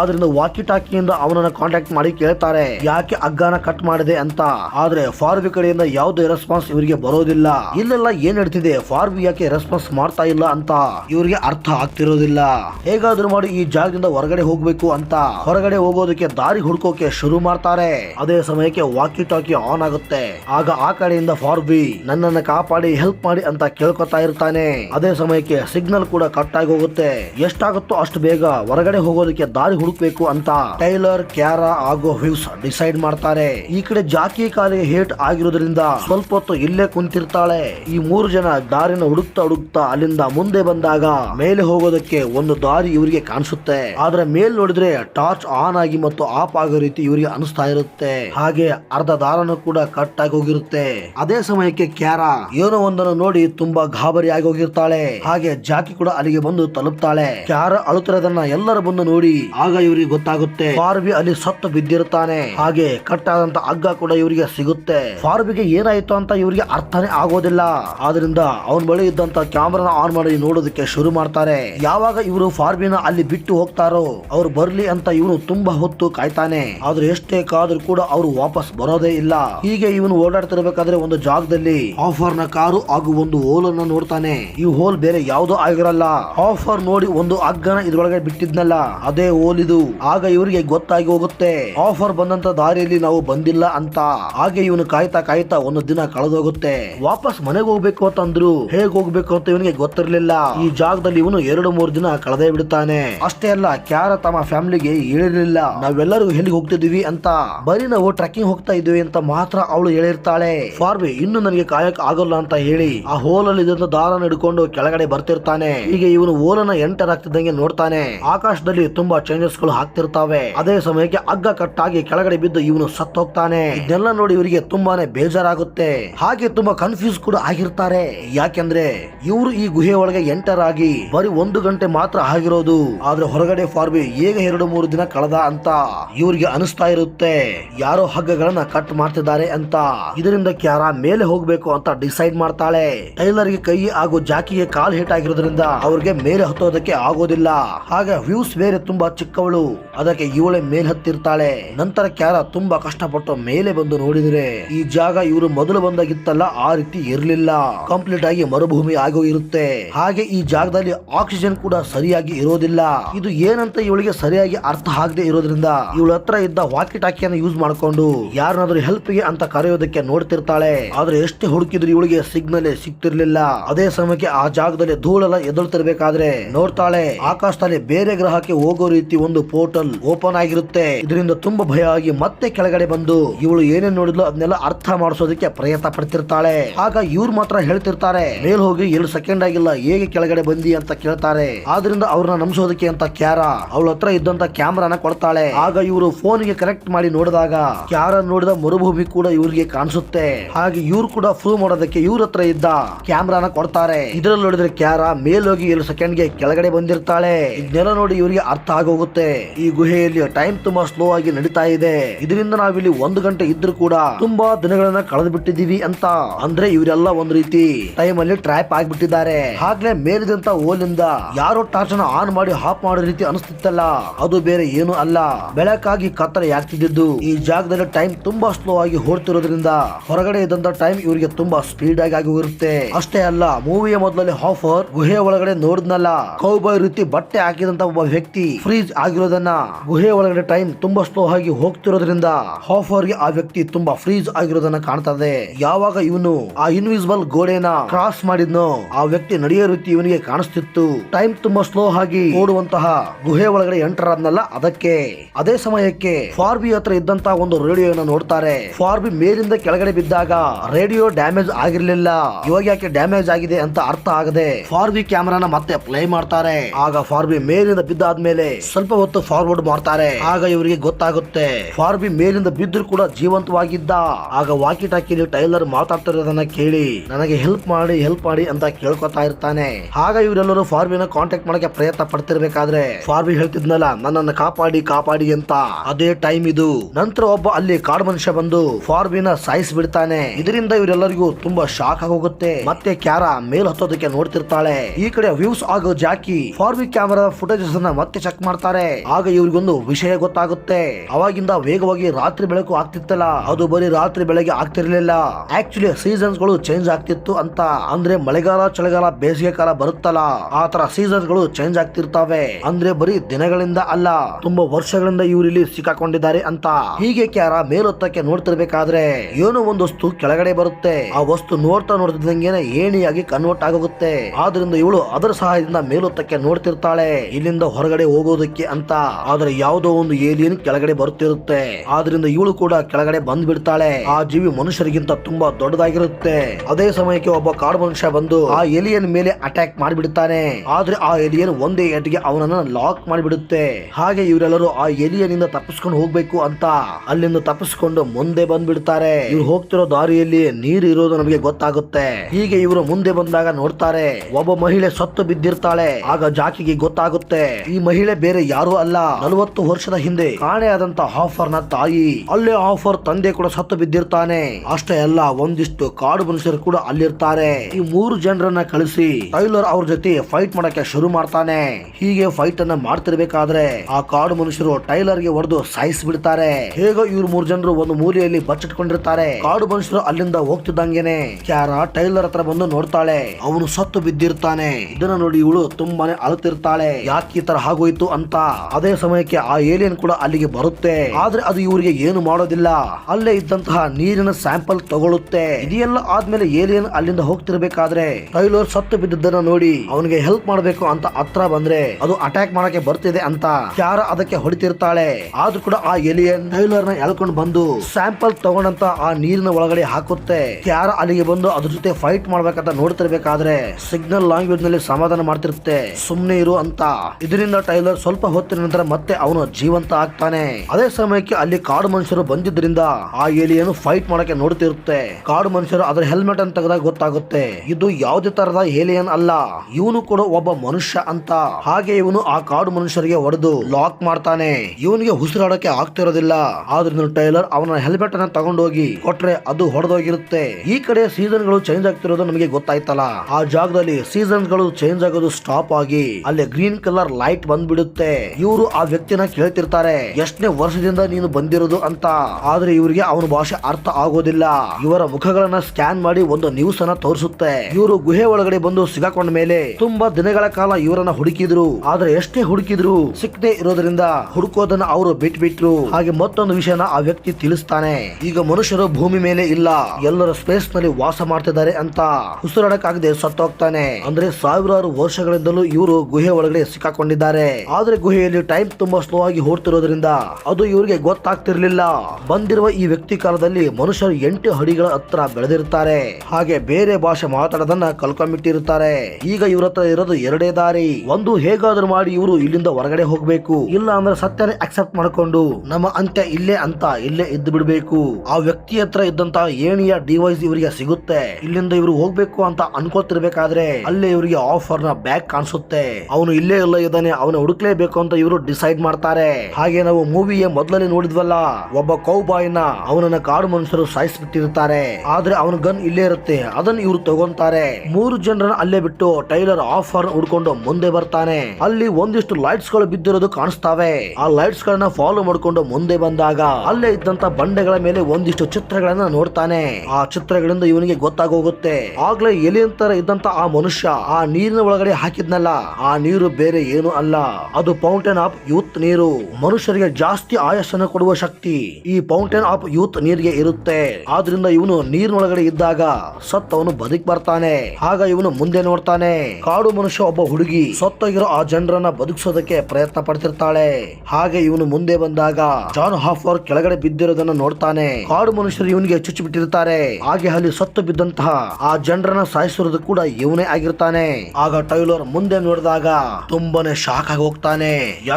ಆದ್ರಿಂದ ವಾಕಿ ಟಾಕಿಯಿಂದ ಅವನನ್ನ ಕಾಂಟ್ಯಾಕ್ಟ್ ಮಾಡಿ ಕೇಳ್ತಾರೆ. ಯಾಕೆ ಹಗ್ಗಾನ ಕಟ್ ಮಾಡಿದೆ ಅಂತ? ಆದ್ರೆ ಫಾರ್ವಿ ಕಡೆಯಿಂದ ಯಾವುದೇ ರೆಸ್ಪಾನ್ಸ್ ಇವರಿಗೆ ಬರೋದಿಲ್ಲ. ಇಲ್ಲೆಲ್ಲ ಏನ್ ನಡೀತಿದೆ? ಫಾರ್ವಿ ಯಾಕೆ ರೆಸ್ಪಾನ್ಸ್ ಮಾಡ್ತಾ ಇಲ್ಲ ಅಂತ ಇವರಿಗೆ ಅರ್ಥ ಆಗ್ತಿರೋದಿಲ್ಲ. ಹೇಗಾದ್ರೂ ಮಾಡಿ ಈ ಜಾಗದಿಂದ ಹೊರಗಡೆ ಹೋಗ್ಬೇಕು ಅಂತ ಹೊರಗಡೆ ಹೋಗೋದಕ್ಕೆ ದಾರಿ ಹುಡ್ಕೋಕೆ ಶುರು ಮಾಡ್ತಾರೆ. ಅದೇ ಸಮಯಕ್ಕೆ ವಾಕಿ ಟಾಕಿ ಆನ್ ಆಗುತ್ತೆ. ಆಗ ಆ ಕಡೆಯಿಂದ ಫಾರ್ಬಿ ನನ್ನನ್ನ ಕಾಪಾಡಿ ಹೆಲ್ಪ್ ಮಾಡಿ ಅಂತ ಕೇಳ್ಕೊತಾ ಇರ್ತಾನೆ. ಅದೇ ಸಮಯಕ್ಕೆ ಸಿಗ್ನಲ್ ಕೂಡ ಕಟ್ ಆಗಿ ಹೋಗುತ್ತೆ. ಎಷ್ಟಾಗುತ್ತೋ ಅಷ್ಟು ಬೇಗ ಹೊರಗಡೆ ಹೋಗೋದಕ್ಕೆ ದಾರಿ ಹುಡುಕ್ಬೇಕು ಅಂತ ಟೈಲರ್ ಕ್ಯಾರಾ ಹಾಗೂ ಹ್ಯೂಸ್ ಡಿಸೈಡ್ ಮಾಡ್ತಾರೆ. ಈ ಕಡೆ ಜಾಕಿ ಕಾಲಿಗೆ ಹೇಟ್ ಆಗಿರೋದ್ರಿಂದ ಸ್ವಲ್ಪ ಹೊತ್ತು ಇಲ್ಲೇ ಕುಂತಿರ್ತಾಳೆ. ಈ ಮೂರು ಜನ ದಾರಿನ ಹುಡುಕ್ತಾ ಹುಡುಕ್ತಾ ಅಲ್ಲಿಂದ ಮುಂದೆ ಬಂದಾಗ ಮೇಲೆ ಹೋಗೋದಕ್ಕೆ ಒಂದು ದಾರಿ ಇವರಿಗೆ ಕಾಣಿಸುತ್ತೆ. ಆದ್ರೆ ಮೇಲ್ ನೋಡಿದ್ರೆ ಟಾರ್ಚ್ ಆನ್ ಆಗಿ ಮತ್ತು ಆಫ್ ಆಗೋ ರೀತಿ ಇವರಿಗೆ ಅನಿಸ್ತಾ ಇರುತ್ತೆ. ಹಾಗೆ ಅರ್ಧ ದಾರನು ಕೂಡ ಕಟ್ ಆಗಿ ಹೋಗಿರುತ್ತೆ. ಅದೇ ಸಮಯಕ್ಕೆ ಕ್ಯಾರಾ ಏನೋ ಒಂದನ್ನು ನೋಡಿ ತುಂಬಾ ಗಾಬರಿ ಆಗಿ ಹೋಗಿರ್ತಾಳೆ. ಹಾಗೆ ಜಾಕಿ ಕೂಡ ಅಲ್ಲಿಗೆ ಬಂದು ತಲುಪ್ತಾಳೆ. ಕ್ಯಾರ ಅಳುತ್ತಿರೋದನ್ನ ಎಲ್ಲರೂ ಬಂದು ನೋಡಿ, ಆಗ ಇವರಿಗೆ ಗೊತ್ತಾಗುತ್ತೆ. ಫಾರ್ಬಿ ಅಲ್ಲಿ ಸತ್ತು ಬಿದ್ದಿರುತ್ತಾನೆ. ಹಾಗೆ ಕಟ್ ಆದಂತ ಹಗ್ಗ ಕೂಡ ಇವರಿಗೆ ಸಿಗುತ್ತೆ. ಫಾರ್ಬಿಗೆ ಏನಾಯ್ತು ಅಂತ ಇವರಿಗೆ ಅರ್ಥನೇ ಆಗೋದಿಲ್ಲ. ಆದ್ರಿಂದ ಅವನ ಬಳಿ ಇದ್ದಂತ ಕ್ಯಾಮ್ರಾನ ಆನ್ ಮಾಡಿ ನೋಡೋದಕ್ಕೆ ಶುರು ಮಾಡ್ತಾರೆ. ಯಾವಾಗ ಇವರು ಫಾರ್ಬಿನ ಅಲ್ಲಿ ಬಿಟ್ಟು ಹೋಗ್ತಾರೋ, ಅವ್ರು ಬರ್ಲಿ ಅಂತ ಇವನು ತುಂಬಾ ಹೊತ್ತು ಕಾಯ್ತಾನೆ. ಆದ್ರೆ ಎಷ್ಟೇ ಕಾದ್ರೂ ಕೂಡ ಅವರು ವಾಪಸ್ ಬರೋದೇ ಇಲ್ಲ. ಹೀಗೆ ಇವನು ಓಡಾಡ್ತಿರ್ಬೇಕಾದ್ರೆ ಒಂದು ಜಾಗದಲ್ಲಿ ಆಫರ್ನ ಕಾರು ಹಾಗೂ ಒಂದು ಹೋಲ್ ಅನ್ನ ನೋಡ್ತಾನೆ. ಈ ಹೋಲ್ ಬೇರೆ ಯಾವ್ದೋ ಆಗಿರಲ್ಲ. ಆಫರ್ ನೋಡಿ ಒಂದು ಹಗ್ಗನ ಇದ್ರೊಳಗೆ ಬಿಟ್ಟಿದ್ನಲ್ಲ, ಅದೇ ಹೋಲ್ ಇದು. ಆಗ ಇವರಿಗೆ ಗೊತ್ತಾಗಿ ಹೋಗುತ್ತೆ. ಆಫರ್ ಬಂದಂತ ದಾರಿಯಲ್ಲಿ ನಾವು ಬಂದಿಲ್ಲ ಅಂತ. ಹಾಗೆ ಇವನು ಕಾಯ್ತಾ ಕಾಯ್ತಾ ಒಂದು ದಿನ ಕಳೆದೋಗುತ್ತೆ. ವಾಪಸ್ ಮನೆಗೆ ಹೋಗ್ಬೇಕು ಅಂತ ಅಂದ್ರು. ಹೇಗ್ ಹೋಗ್ಬೇಕು ಅಂತ ಇವನಿಗೆ ಗೊತ್ತಿರ್ಲಿಲ್ಲ. ಈ ಜಾಗದಲ್ಲಿ ಇವನು ಎರಡು ಮೂರು ದಿನ ಕಳೆದೇ ಬಿಡುತ್ತಾನೆ ಅಷ್ಟೇ ಅಲ್ಲ, ಕ್ಯಾರ ತಮ್ಮ ಫ್ಯಾಮಿಲಿಗೆ ಹೇಳಿರ್ಲಿಲ್ಲ. ನಾವೆಲ್ಲರೂ ಎಲ್ಲಿಗೆ ಹೋಗ್ತಿದೀವಿ ಅಂತ. ಬರೀ ನಾವು ಟ್ರೆಕಿಂಗ್ ಹೋಗ್ತಾ ಇದೀವಿ ಅಂತ ಮಾತ್ರ ಅವಳು ಹೇಳಿರ್ತಾಳೆ. ಫಾರ್ಬಿ ಇನ್ನು ನನಗೆ ಕಾಯಕ್ ಆಗಲ್ಲ ಅಂತ ಹೇಳಿ ಆ ಹೋಲ್ ಅಲ್ಲಿ ಇದ್ದಂತ ದಾರನ ಹಿಡ್ಕೊಂಡು ಕೆಳಗಡೆ ಬರ್ತಿರ್ತಾನೆ. ಹೀಗೆ ಇವನು ಹೋಲನ್ನ ಎಂಟರ್ ಆಗ್ತಿದ್ದಂಗೆ ನೋಡ್ತಾನೆ. ಆಕಾಶದಲ್ಲಿ ತುಂಬಾ ಚೇಂಜಸ್ಗಳು ಆಗ್ತಿರ್ತಾವೆ ಅದೇ ಸಮಯಕ್ಕೆ ಹಗ್ಗ ಕಟ್ಟಾಗಿ ಕೆಳಗಡೆ ಬಿದ್ದು ಇವನು ಸತ್ತೋಗ್ತಾನೆ. ಇದೆಲ್ಲ ನೋಡಿ ಇವರಿಗೆ ತುಂಬಾನೇ ಬೇಜಾರಾಗುತ್ತೆ. ಹಾಗೆ ತುಂಬಾ ಕನ್ಫ್ಯೂಸ್ ಕೂಡ ಆಗಿರ್ತಾರೆ. ಯಾಕೆಂದ್ರೆ ಇವರು ಈ ಗುಹೆ ಒಳಗೆ ಎಂಟರ್ ಆಗಿ ಬರೀ ಒಂದು ಗಂಟೆ ಮಾತ್ರ ಆಗಿರೋದು. ಆದ್ರೆ ಹೊರಗಡೆ ಫಾರ್ಬಿ ಈಗ ಎರಡು ಮೂರು ದಿನ ಕಳೆದ ಅಂತ ಇವರಿಗೆ ಅನಿಸ್ತಾ ಇರುತ್ತೆ. ಯಾರೋ ಹಗ್ಗಗಳನ್ನ ಕಟ್ ಮಾಡ್ತಿದ್ದಾರೆ ಅಂತ. ಇದರಿಂದ ಕ್ಯಾರ ಮೇಲೆ ಹೋಗ್ಬೇಕು ಅಂತ ಡಿಸೈಡ್ ಮಾಡ್ತಾಳೆ. ಟೈಲರ್ಗೆ ಕೈ ಹಾಗೂ ಜಾಕಿಗೆ ಕಾಲ್ ಹಿಟ್ ಆಗಿರೋದ್ರಿಂದ ಅವ್ರಿಗೆ ಮೇಲೆ ಹತ್ತೋದಕ್ಕೆ ಆಗೋದಿಲ್ಲ. ಹಾಗೆ ವ್ಯೂಸ್ ಬೇರೆ ತುಂಬಾ ಚಿಕ್ಕವಳು. ಅದಕ್ಕೆ ಇವಳೆ ಮೇಲ್ ಹತ್ತಿರ್ತಾಳೆ. ನಂತರ ಕ್ಯಾರ ತುಂಬಾ ಕಷ್ಟಪಟ್ಟು ಮೇಲೆ ಬಂದು ನೋಡಿದ್ರೆ ಈ ಜಾಗ ಇವರು ಮೊದಲು ಬಂದಾಗಿತ್ತಲ್ಲ, ಆ ರೀತಿ ಇರ್ಲಿಲ್ಲ. ಕಂಪ್ಲೀಟ್ ಆಗಿ ಮರುಭೂಮಿ ಆಗೋ ಇರುತ್ತೆ ಹಾಗೆ ಈ ಜಾಗದಲ್ಲಿ ಆಕ್ಸಿಜನ್ ಕೂಡ ಸರಿಯಾಗಿ ಇರೋದಿಲ್ಲ. ಇದು ಏನಂತ ಇವಳಿಗೆ ಸರಿಯಾಗಿ ಅರ್ಥ ಆಗದೆ ಇರೋದ್ರಿಂದ ಇವಳ ಹತ್ರ ಇದ್ದ ವಾಕಿ ಟಾಕಿಯನ್ನು ಯೂಸ್ ಮಾಡ್ಕೊಂಡು ಯಾರನ್ನಾದ್ರೂ ಹೆಲ್ಪ್ಗೆ ಅಂತ ಕರೆಯೋದಕ್ಕೆ ನೋಡ್ತಿರ್ತಾಳೆ. ಆದ್ರೆ ಎಷ್ಟೇ ಹುಡುಕಿದ್ರು ಇವಳಿಗೆ ಸಿಗ್ನಲ್ ಸಿಗ್ತಿರ್ಲಿಲ್ಲ. ಅದೇ ಸಮಯಕ್ಕೆ ಆ ಜಾಗದಲ್ಲಿ ಧೂಳೆಲ್ಲ ಎದುರ್ತಿರ್ಬೇಕಾದ್ರೆ ನೋಡ್ತಾಳೆ. ಆಕಾಶದಲ್ಲಿ ಬೇರೆ ಗ್ರಹಕ್ಕೆ ಹೋಗೋ ರೀತಿ ಒಂದು ಪೋರ್ಟಲ್ ಓಪನ್ ಆಗಿರುತ್ತೆ. ಇದರಿಂದ ತುಂಬಾ ಭಯ ಆಗಿ ಮತ್ತೆ ಕೆಳಗಡೆ ಬಂದು ಇವಳು ಏನೇನ್ ನೋಡಿದ್ಲು ಅದನ್ನೆಲ್ಲ ಅರ್ಥ ಮಾಡಿಸೋದಕ್ಕೆ ಪ್ರಯತ್ನ ಪಡ್ತಿರ್ತಾಳೆ. ಆಗ ಇವ್ರು ಮಾತ್ರ ಹೇಳ್ತಿರ್ತಾರೆ, ಮೇಲ್ ಹೋಗಿ ಎರಡು ಸೆಕೆಂಡ್ ಆಗಿಲ್ಲ, ಹೇಗೆ ಕೆಳಗಡೆ ಬಂದಿ ಅಂತ ಕೇಳ್ತಾರೆ. ಆದ್ರಿಂದ ಅವ್ರನ್ನ ನಂಬಿಸೋದಕ್ಕೆ ಅಂತ ಕ್ಯಾರ. ಅವಳ ಹತ್ರ ಇದ್ದಂತ ಕ್ಯಾಮ್ರಾನ ಕೊಡ್ತಾಳೆ. ಆಗ ಇವರು ಫೋನ್ಗೆ ಕನೆಕ್ಟ್ ಮಾಡಿ ನೋಡಿದಾಗ ಕ್ಯಾರ ನೋಡಿದ ಮರುಭೂಮಿ ಕೂಡ ಇವ್ರಿಗೆ ಕಾಣಿಸುತ್ತೆ. ಹಾಗೆ ಇವ್ರು ಕೂಡ ಪ್ರೂವ್ ಮಾಡೋದಕ್ಕೆ ಇವ್ರ ಹತ್ರ ಇದ್ದ ಕ್ಯಾಮ್ರಾನ ಕೊಡ್ತಾರೆ. ಇದ್ರಲ್ಲಿ ನೋಡಿದ್ರೆ ಕ್ಯಾರ ಮೇಲ್ ಮೇಲೋಗಿ ಎರಡು ಸೆಕೆಂಡ್ಗೆ ಕೆಳಗಡೆ ಬಂದಿರ್ತಾಳೆ. ಇದನ್ನೆಲ್ಲ ನೋಡಿ ಇವರಿಗೆ ಅರ್ಥ ಆಗೋಗುತ್ತೆ. ಈ ಗುಹೆಯಲ್ಲಿ ಟೈಮ್ ತುಂಬಾ ಸ್ಲೋ ಆಗಿ ನಡೀತಾ ಇದೆ. ಇದರಿಂದ ನಾವಿಲ್ಲಿ ಒಂದು ಗಂಟೆ ಇದ್ರು ಕೂಡ ತುಂಬಾ ದಿನಗಳನ್ನ ಕಳೆದು ಬಿಟ್ಟಿದೀವಿ ಅಂತ. ಅಂದ್ರೆ ಇವರೆಲ್ಲ ಒಂದ್ ರೀತಿ ಟೈಮ್ ಅಲ್ಲಿ ಟ್ರ್ಯಾಪ್ ಆಗ್ಬಿಟ್ಟಿದ್ದಾರೆ. ಹಾಗೆ ಮೇಲಿದಂತ ಓಲಿಂದ ಯಾರೋ ಟಾರ್ಚ್ನ ಆನ್ ಮಾಡಿ ಹಾಪ್ ಮಾಡೋ ರೀತಿ ಅನಿಸ್ತಿತ್ತಲ್ಲ. ಅದು ಬೇರೆ ಏನು ಅಲ್ಲ. ಬೆಳಕಾಗಿ ಕತ್ತಲೆ ಆಗ್ತಿದ್ದು ಈ ಜಾಗದಲ್ಲಿ ಟೈಮ್ ತುಂಬಾ ಸ್ಲೋ ಆಗಿ ಓಡ್ತಿರೋದ್ರಿಂದ ಹೊರಗಡೆ ಇದ್ದಂತ ಟೈಮ್ ಇವರಿಗೆ ತುಂಬಾ ಸ್ಪೀಡ್ ಆಗಿ ಆಗಿ ಇರುತ್ತೆ ಅಷ್ಟೇ ಅಲ್ಲ ಮೂವಿಯ ಮೊದಲಲ್ಲಿ ಹಾಫರ್ ಗುಹೆ ಒಳಗಡೆ ನೋಡಿದ್ನಲ್ಲ. ಕೌಬಾಯ್ ರೀತಿ ಬಟ್ಟೆ ಹಾಕಿದಂತ ಒಬ್ಬ ವ್ಯಕ್ತಿ ಫ್ರೀಜ್ ಆಗಿರೋದನ್ನ ಗುಹೆ ಒಳಗಡೆ ಟೈಮ್ ತುಂಬಾ ಸ್ಲೋ ಆಗಿ ಹೋಗ್ತಿರೋದ್ರಿಂದ ಹಾಫ್ಗೆ ಆ ವ್ಯಕ್ತಿ ತುಂಬಾ ಫ್ರೀಜ್ ಆಗಿರೋದನ್ನ ಕಾಣ್ತದೆ. ಯಾವಾಗ ಇವನು ಆ ಇನ್ವಿಸಿಬಲ್ ಗೋಡೆನ ಕ್ರಾಸ್ ಮಾಡಿದ್ನೋ ಆ ವ್ಯಕ್ತಿ ನಡೆಯೋ ರೀತಿ ಇವನಿಗೆ ಕಾಣಿಸ್ತಿತ್ತು. ಟೈಮ್ ತುಂಬಾ ಸ್ಲೋ ಆಗಿ ಓಡುವಂತಹ ಗುಹೆ ಒಳಗಡೆ ಎಂಟರ್ ಆದ್ನಲ್ಲ ಅದಕ್ಕೆ. ಅದೇ ಸಮಯಕ್ಕೆ ಫಾರ್ಬಿ ಹತ್ರ ಇದ್ದಂತ ಒಂದು ರೇಡಿಯೋನ ನೋಡ್ತಾರೆ. ಫಾರ್ಬಿ ಮೇಲಿಂದ ಕೆಳಗಡೆ ಬಿದ್ದಾಗ ರೇಡಿಯೋ ಡ್ಯಾಮೇಜ್ ಆಗಿರ್ಲಿಲ್ಲ. ಇವಾಗ ಯಾಕೆ ಡ್ಯಾಮೇಜ್ ಆಗಿದೆ ಅಂತ ಅರ್ಥ ಆಗದೆ ಫಾರ್ಬಿ ಕ್ಯಾಮರಾನ ಮತ್ತೆ ಪ್ಲೇ ಮಾಡ್ತಾರೆ. ಆಗ ಫಾರ್ಬಿ ಮೇಲಿಂದ ಬಿದ್ದಾದ್ಮೇಲೆ ಸ್ವಲ್ಪ ಹೊತ್ತು ಫಾರ್ವರ್ಡ್ ಮಾಡ್ತಾರೆ. ಆಗ ಇವರಿಗೆ ಗೊತ್ತಾಗುತ್ತೆ. ಫಾರ್ಬಿ ಮೇಲಿಂದ ಬಿದ್ದರೂ ಕೂಡ ಜೀವಂತವಾಗಿದ್ದ. ಆಗ ವಾಕಿ ಟಾಕಿಲಿ ಟೈಲರ್ ಮಾತಾಡ್ತಿರೋದನ್ನ ಕೇಳಿ, ನನಗೆ ಹೆಲ್ಪ್ ಮಾಡಿ ಹೆಲ್ಪ್ ಮಾಡಿ ಅಂತ ಕೇಳ್ಕೊತಾ ಇರ್ತಾನೆ. ಆಗ ಇವರೆಲ್ಲರೂ ಫಾರ್ಬಿನ ಕಾಂಟ್ಯಾಕ್ಟ್ ಮಾಡಕ್ಕೆ ಪ್ರಯತ್ನ ಪಡ್ತಿರ್ಬೇಕಾದ್ರೆ ಫಾರ್ಬಿ ಹೇಳ್ತಿದ್ನಲ್ಲ, ನನ್ನನ್ನು ಕಾಪಾಡಿ ಕಾಪಾಡಿ ಅಂತ. ಅದೇ ಟೈಮ್ ಇದು. ನಂತರ ಒಬ್ಬ ಅಲ್ಲಿ ಕಾಡು ಮನುಷ್ಯ ಬಂದು ಫಾರ್ಬಿನ ಸಾಯಿಸ್ ಬಿಡ್ತಾನೆ ಇದರಿಂದ ಇವರೆಲ್ಲರಿಗೂ ತುಂಬಾ ಶಾಕ್ ಆಗೋಗುತ್ತೆ. ಮತ್ತೆ ಕ್ಯಾರ ಮೇಲ್ ಹತ್ತೋದಕ್ಕೆ ನೋಡ್ತಿರ್ತಾಳೆ. ಈ ಕಡೆ ವ್ಯೂಸ್ ಆಗೋ ಜಾಕಿ ಫಾರ್ಬಿ ಕ್ಯಾಮರಾ ಫುಟೇಜಸ್ ಅನ್ನ ಮತ್ತೆ ಚೆಕ್ ಮಾಡ್ತಾರೆ. ಆಗ ಆಗ ಇವ್ರಿಗೊಂದು ವಿಷಯ ಗೊತ್ತಾಗುತ್ತೆ. ಅವಾಗಿಂದ ವೇಗವಾಗಿ ರಾತ್ರಿ ಬೆಳಕು ಆಗ್ತಿತ್ತಲ್ಲ. ಅದು ಬರೀ ರಾತ್ರಿ ಬೆಳಗ್ಗೆ ಆಗ್ತಿರ್ಲಿಲ್ಲ. ಆಕ್ಚುಲಿ ಸೀಸನ್ಸ್ಗಳು ಚೇಂಜ್ ಆಗ್ತಿತ್ತು ಅಂತ. ಅಂದ್ರೆ ಮಳೆಗಾಲ, ಚಳಿಗಾಲ, ಬೇಸಿಗೆ ಕಾಲ ಬರುತ್ತಲ್ಲ. ಆ ತರ ಸೀಸನ್ಸ್ಗಳು ಚೇಂಜ್ ಆಗ್ತಿರ್ತಾವೆ. ಅಂದ್ರೆ ಬರೀ ದಿನಗಳಿಂದ ಅಲ್ಲ, ತುಂಬಾ ವರ್ಷಗಳಿಂದ ಇವ್ರು ಇಲ್ಲಿ ಸಿಕ್ಕಾಕೊಂಡಿದ್ದಾರೆ ಅಂತ. ಹೀಗೆ ಕ್ಯಾರ ಮೇಲೊತ್ತಕ್ಕೆ ನೋಡ್ತಿರ್ಬೇಕಾದ್ರೆ ಏನೋ ಒಂದು ವಸ್ತು ಕೆಳಗಡೆ ಬರುತ್ತೆ. ಆ ವಸ್ತು ನೋಡ್ತಾ ನೋಡ್ತಿದ್ದಂಗೆನೆ ಏಣಿಯಾಗಿ ಕನ್ವರ್ಟ್ ಆಗೋಗುತ್ತೆ. ಆದ್ರಿಂದ ಇವಳು ಅದರ ಸಹಾಯದಿಂದ ಮೇಲೊತ್ತಕ್ಕೆ ನೋಡ್ತಿರ್ತಾಳೆ. ಇಲ್ಲಿಂದ ಹೊರಗಡೆ ಹೋಗೋದಕ್ಕೆ ಅಂತ. ಆದ್ರೆ ಯಾವುದೋ ಒಂದು ಏಲಿಯನ್ ಕೆಳಗಡೆ ಬರುತ್ತಿರುತ್ತೆ. ಆದ್ರಿಂದ ಇವಳು ಕೂಡ ಕೆಳಗಡೆ ಬಂದ್ ಬಿಡ್ತಾಳೆ ಆ ಜೀವಿ ಮನುಷ್ಯರಿಗಿಂತ ತುಂಬಾ ದೊಡ್ಡದಾಗಿರುತ್ತೆ. ಅದೇ ಸಮಯಕ್ಕೆ ಒಬ್ಬ ಕಾಡು ಮನುಷ್ಯ ಬಂದು ಆ ಎಲಿಯನ್ ಮೇಲೆ ಅಟ್ಯಾಕ್ ಮಾಡಿಬಿಡ್ತಾನೆ. ಆದ್ರೆ ಆ ಎಲಿಯನ್ ಒಂದೇ ಎಟ್ಗೆ ಅವನನ್ನ ಲಾಕ್ ಮಾಡಿಬಿಡುತ್ತೆ. ಹಾಗೆ ಇವರೆಲ್ಲರೂ ಆ ಎಲಿಯನಿಂದ ತಪ್ಪಿಸ್ಕೊಂಡು ಹೋಗ್ಬೇಕು ಅಂತ. ಅಲ್ಲಿಂದ ತಪ್ಪಿಸ್ಕೊಂಡು ಮುಂದೆ ಬಂದ್ಬಿಡ್ತಾರೆ. ಇವ್ರು ಹೋಗ್ತಿರೋ ದಾರಿಯಲ್ಲಿ ನೀರು ಇರೋದು ನಮಗೆ ಗೊತ್ತಾಗುತ್ತೆ. ಹೀಗೆ ಇವರು ಮುಂದೆ ಬಂದಾಗ ನೋಡ್ತಾರೆ, ಒಬ್ಬ ಮಹಿಳೆ ಸತ್ತು ಬಿದ್ದಿರ್ತಾಳೆ. ಆಗ ಜಾಕಿಗೆ ಗೊತ್ತಾಗುತ್ತೆ, ಈ ಮಹಿಳೆ ಬೇರೆ ಯಾರು ಅಲ್ಲ. ನಲವತ್ತು ವರ್ಷದ ಹಿಂದೆ ಕಾಣೆಯಾದಂತ ಆಫರ್ನ ತಾಯಿ ಅಲ್ಲೇ ಆಫರ್ ತಂದೆ ಕೂಡ ಸತ್ತು ಬಿದ್ದಿರ್ತಾನೆ. ಅಷ್ಟೇ ಅಲ್ಲ ಒಂದಿಷ್ಟು ಕಾಡು ಮನುಷ್ಯರು ಕೂಡ ಅಲ್ಲಿರ್ತಾರೆ. ಈ ಮೂರು ಜನರನ್ನ ಕಳಿಸಿ ಟೈಲರ್ ಅವ್ರ ಜೊತೆ ಫೈಟ್ ಮಾಡಕ್ಕೆ ಶುರು ಮಾಡ್ತಾನೆ. ಹೀಗೆ ಫೈಟ್ ಅನ್ನ ಮಾಡ್ತಿರ್ಬೇಕಾದ್ರೆ ಆ ಕಾಡು ಮನುಷ್ಯರು ಟೈಲರ್ಗೆ ಹೊಡೆದು ಸಾಯಿಸ್ಬಿಡ್ತಾರೆ. ಹೇಗೋ ಇವ್ರ ಮೂರು ಜನರು ಒಂದು ಮೂಲೆಯಲ್ಲಿ ಬಚ್ಚಿಟ್ಕೊಂಡಿರ್ತಾರೆ. ಕಾಡು ಮನುಷ್ಯರು ಅಲ್ಲಿಂದ ಹೋಗ್ತಿದ್ದಂಗೆನೆ. ಕ್ಯಾರ ಟೈಲರ್ ಹತ್ರ ಬಂದು ನೋಡ್ತಾಳೆ. ಅವನು ಸತ್ತು ಬಿದ್ದಿರ್ತಾನೆ. ಇದನ್ನ ನೋಡಿ ಇವಳು ತುಂಬಾನೇ ಅಳುತ್ತಿರ್ತಾಳೆ. ಯಾಕೆ ಈ ತರ ಆಗೋಯ್ತು ಅಂತ. ಅದೇ ಸಮಯಕ್ಕೆ ಆ ಏಲಿಯನ್ ಕೂಡ ಅಲ್ಲಿಗೆ ಬರುತ್ತೆ. ಆದ್ರೆ ಅದು ಇವರಿಗೆ ಏನು ಮಾಡೋದಿಲ್ಲ. ಅಲ್ಲೇ ಇದ್ದಂತಹ ನೀರಿನ ಸ್ಯಾಂಪಲ್ ತಗೊಳುತ್ತೆ. ಇದೆಲ್ಲ ಆದ್ಮೇಲೆ ಏಲಿಯನ್ ಅಲ್ಲಿಂದ ಹೋಗ್ತಿರ್ಬೇಕಾದ್ರೆ ಟೈಲರ್ ಸತ್ತು ಬಿದ್ದದನ್ನ ನೋಡಿ ಅವನಿಗೆ ಹೆಲ್ಪ್ ಮಾಡಬೇಕು ಅಂತ ಹತ್ರ ಬಂದ್ರೆ ಅದು ಅಟ್ಯಾಕ್ ಮಾಡಕ್ಕೆ ಬರ್ತಿದೆ ಅಂತ. ಯಾರ ಅದಕ್ಕೆ ಹೊಡಿತಿರ್ತಾಳೆ? ಆದ್ರೂ ಕೂಡ ಆ ಏಲಿಯನ್ ಟೈಲರ್ನ ಎಳ್ಕೊಂಡು ಬಂದು ಸ್ಯಾಂಪಲ್ ತಗೊಂಡಂತ ಆ ನೀರಿನ ಒಳಗಡೆ ಹಾಕುತ್ತೆ. ಯಾರ ಅಲ್ಲಿಗೆ ಬಂದು ಅದ್ರ ಜೊತೆ ಫೈಟ್ ಮಾಡ್ಬೇಕಂತ ನೋಡ್ತಿರ್ಬೇಕಾದ್ರೆ ಸಿಗ್ನಲ್ ಲ್ಯಾಂಗ್ವೇಜ್ನಲ್ಲಿ ಸಮಾಧಾನ ಮಾಡ್ತಿರುತ್ತೆ. ಸುಮ್ನೆ ಇರು ಅಂತ. ಇದರಿಂದ ಟೈಲರ್ ಸ್ವಲ್ಪ ಹೊತ್ತಿನ ನಂತರ ಮತ್ತೆ ಅವನು ಜೀವಂತ ಆಗ್ತಾನೆ. ಅದೇ ಸಮಯಕ್ಕೆ ಅಲ್ಲಿ ಕಾಡು ಮನುಷ್ಯರು ಬಂದಿದ್ರಿಂದ ಆ ಏಲಿಯನ್ನು ಫೈಟ್ ಮಾಡಕ್ಕೆ ನೋಡ್ತಿರುತ್ತೆ. ಕಾಡು ಮನುಷ್ಯರು ಅದರ ಹೆಲ್ಮೆಟ್ ಅನ್ನು ತೆಗೆದಾಗ ಗೊತ್ತಾಗುತ್ತೆ. ಇದು ಯಾವುದೇ ತರದ ಏಲಿಯನ್ ಅಲ್ಲ. ಇವನು ಕೂಡ ಒಬ್ಬ ಮನುಷ್ಯ ಅಂತ. ಹಾಗೆ ಇವನು ಆ ಕಾಡು ಮನುಷ್ಯರಿಗೆ ಹೊಡೆದು ಲಾಕ್ ಮಾಡ್ತಾನೆ. ಇವನಿಗೆ ಉಸಿರಾಡಕ್ಕೆ ಆಗ್ತಿರೋದಿಲ್ಲ. ಆದ್ರಿಂದ ಟೈಲರ್ ಅವನ ಹೆಲ್ಮೆಟ್ ಅನ್ನ ತಗೊಂಡೋಗಿ ಕೊಟ್ರೆ ಅದು ಹೊಡೆದೋಗಿರುತ್ತೆ. ಈ ಕಡೆ ಸೀಸನ್ಗಳು ಚೇಂಜ್ ಆಗ್ತಿರೋದು ನಮಗೆ ಗೊತ್ತಾಯ್ತಲ್ಲ. ಆ ಜಾಗದಲ್ಲಿ ಸೀಸನ್ಗಳು ಚೇಂಜ್ ಆಗೋದು ಸ್ಟಾಪ್ ಆಗಿ ಅಲ್ಲಿ ಗ್ರೀನ್ ಕಲರ್ ಲೈಟ್ ಬಂದ್ಬಿಡುತ್ತೆ. ಇವರು ಆ ವ್ಯಕ್ತಿನ ಕೇಳ್ತಿರ್ತಾರೆ, ಎಷ್ಟನೇ ವರ್ಷದಿಂದ ನೀನು ಬಂದಿರೋದು ಅಂತ. ಆದ್ರೆ ಇವರಿಗೆ ಅವನ ಭಾಷೆ ಅರ್ಥ ಆಗೋದಿಲ್ಲ. ಇವರ ಮುಖಗಳನ್ನ ಸ್ಕ್ಯಾನ್ ಮಾಡಿ ಒಂದು ನ್ಯೂಸ್ ಅನ್ನ ತೋರಿಸುತ್ತೆ. ಇವರು ಗುಹೆ ಒಳಗಡೆ ಬಂದು ಸಿಗಾಕೊಂಡ ಮೇಲೆ ತುಂಬಾ ದಿನಗಳ ಕಾಲ ಇವರನ್ನ ಹುಡುಕಿದ್ರು. ಆದ್ರೆ ಎಷ್ಟೇ ಹುಡುಕಿದ್ರು, ಸಿಕ್ಕದೆ ಇರೋದ್ರಿಂದ ಹುಡುಕೋದನ್ನ ಅವರು ಬಿಟ್ಬಿಟ್ರು. ಹಾಗೆ ಮತ್ತೊಂದು ವಿಷಯನ ಆ ವ್ಯಕ್ತಿ ತಿಳಿಸ್ತಾನೆ. ಈಗ ಮನುಷ್ಯರು ಭೂಮಿ ಮೇಲೆ ಇಲ್ಲ, ಎಲ್ಲರ ಸ್ಪೇಸ್ನಲ್ಲಿ ವಾಸ ಮಾಡ್ತಿದ್ದಾರೆ ಅಂತ. ಉಸಿರಾಡಕ್ಕಾಗದೆ ಸತ್ತೋಗ್ತಾನೆ. ಅಂದ್ರೆ ಸಾವಿರಾರು ವರ್ಷಗಳಿಂದಲೂ ಇವರು ಗುಹೆ ಒಳಗಡೆ ಸಿಕ್ಕಾಕೊಂಡಿದ್ದಾರೆ. ಆದ್ರೆ ಗುಹೆಯಲ್ಲಿ ಟೈಮ್ ತುಂಬಾ ಸ್ಲೋ ಆಗಿ ಓಡ್ತಿರೋದ್ರಿಂದ ಅದು ಇವರಿಗೆ ಗೊತ್ತಾಗ್ತಿರ್ಲಿಲ್ಲ. ಬಂದಿರುವ ಈ ವ್ಯಕ್ತಿ ಕಾಲದಲ್ಲಿ ಮನುಷ್ಯರು ಎಂಟು ಹಡಿಗಳ ಹತ್ರ ಬೆಳೆದಿರ್ತಾರೆ ಹಾಗೆ ಬೇರೆ ಭಾಷೆ ಮಾತಾಡೋದನ್ನ ಕಲ್ಕೊಂಡ್ಬಿಟ್ಟಿರುತ್ತಾರೆ ಈಗ ಇವ್ರ ಇರೋದು ಎರಡೇ ದಾರಿ. ಒಂದು ಹೇಗಾದ್ರೂ ಮಾಡಿ ಇವರು ಇಲ್ಲಿಂದ ಹೊರಗಡೆ ಹೋಗ್ಬೇಕು. ಇಲ್ಲ ಅಂದ್ರೆ ಸತ್ಯನೇ ಅಕ್ಸೆಪ್ಟ್ ಮಾಡ್ಕೊಂಡು ನಮ್ಮ ಅಂತ್ಯ ಇಲ್ಲೇ ಅಂತ ಇಲ್ಲೇ ಇದ್ದು ಬಿಡ್ಬೇಕು. ಆ ವ್ಯಕ್ತಿ ಹತ್ರ ಇದ್ದಂತ ಏಣಿಯ ಡಿವೈಸ್ ಇವರಿಗೆ ಸಿಗುತ್ತೆ. ಇಲ್ಲಿಂದ ಇವರು ಹೋಗ್ಬೇಕು ಅಂತ ಅನ್ಕೋತಿರ್ಬೇಕಾದ್ರೆ ಅಲ್ಲೇ ಇವರಿಗೆ ಆಫರ್ನ ಬ್ಯಾಗ್ ಕಾಣಿಸುತ್ತೆ. ಅವನು ಇಲ್ಲೇ ಇಲ್ಲ ಇದ್ದಾನೆ, ಅವನ ಹುಡುಕ್ಲೇಬೇಕು ಅಂತ ಇವರು ಡಿಸೈಡ್ ಮಾಡ್ತಾರೆ. ಹಾಗೆ ನಾವು ಮೂವಿಯ ಮೊದಲಲ್ಲಿ ನೋಡಿದ್ವಲ್ಲ, ಒಬ್ಬ ಕೌಬಾಯ್ನ ಅವನನ್ನ ಕಾಡು ಮನುಷ್ಯರು ಸಾಯಿಸ್ಬಿಟ್ಟಿರ್ತಾರೆ ಆದ್ರೆ ಅವನ ಗನ್ ಇಲ್ಲೇ ಇರುತ್ತೆ, ಅದನ್ನ ಇವ್ರು ತಗೊಂತಾರೆ. ಮೂರು ಜನರನ್ನ ಅಲ್ಲೇ ಬಿಟ್ಟು ಟೈಲರ್ ಆಫರ್ ಹುಡ್ಕೊಂಡು ಮುಂದೆ ಬರ್ತಾನೆ. ಅಲ್ಲಿ ಒಂದಿಷ್ಟು ಲೈಟ್ಸ್ಗಳು ಬಿದ್ದಿರೋದು ಕಾಣಿಸ್ತಾವೆ. ಆ ಲೈಟ್ಸ್ ಗಳನ್ನ ಫಾಲೋ ಮಾಡ್ಕೊಂಡು ಮುಂದೆ ಬಂದಾಗ ಅಲ್ಲೇ ಇದ್ದಂತ ಬಂಡೆಗಳ ಮೇಲೆ ಒಂದಿಷ್ಟು ಚಿತ್ರಗಳನ್ನ ನೋಡ್ತಾನೆ. ಆ ಚಿತ್ರಗಳಿಂದ ಇವನಿಗೆ ಗೊತ್ತಾಗೋಗುತ್ತೆ. ಆಗ್ಲೇ ಎಲಿಯಂತರ ಇದ್ದಂತ ಆ ಮನುಷ್ಯ ಆ ನೀರಿನ ಒಳಗಡೆ ಹಾಕಿದ್ನಲ್ಲ, ಆ ನೀರು ಬೇರೆ ಏನು ಅಲ್ಲ. ಅದು ಫೌಂಟೇನ್ ಆಫ್ ಯೂತ್ ನೀರು ಮನುಷ್ಯರಿಗೆ ಜಾಸ್ತಿ ಆಯಸ್ಸನ್ನು ಕೊಡುವ ಶಕ್ತಿ ಈ ಫೌಂಟೇನ್ ಆಫ್ ಯೂತ್ ನೀರಿಗೆ ಇರುತ್ತೆ. ಆದ್ರಿಂದ ಇವನು ನೀರಿನೊಳಗಡೆ ಇದ್ದಾಗ ಸತ್ತವನು ಬದುಕ್ ಬರ್ತಾನೆ. ಆಗ ಇವನು ಮುಂದೆ ನೋಡ್ತಾನೆ. ಕಾಡು ಮನುಷ್ಯ ಒಬ್ಬ ಹುಡುಗಿ ಸತ್ತೋಗಿರೋ ಆ ಜನರನ್ನ ಬದುಕಿಸೋದಕ್ಕೆ ಪ್ರಯತ್ನ ಪಡ್ತಿರ್ತಾಳೆ. ಹಾಗೆ ಇವನು ಮುಂದೆ ಬಂದಾಗ ಜಾನ್ ಹಾಫರ್ ಕೆಳಗಡೆ ಬಿದ್ದಿರೋದನ್ನ ನೋಡ್ತಾನೆ. ಕಾಡು ಮನುಷ್ಯರು ಇವನಿಗೆ ಚುಚ್ಚು ಬಿಟ್ಟಿರ್ತಾರೆ ಹಾಗೆ ಅಲ್ಲಿ ಸತ್ತು ಬಿದ್ದಂತಹ ಆ ಜನರನ್ನ ಸಾಯಿಸಿರೋದು ಕೂಡ ಇವನೇ ಆಗಿರ್ತಾನೆ. ಆಗ ಟೈಲರ್ ಮುಂದೆ ನೋಡಿದಾಗ ತುಂಬಾನೇ ಶಾಕ್ ಆಗಿ ಹೋಗ್ತಾನೆ.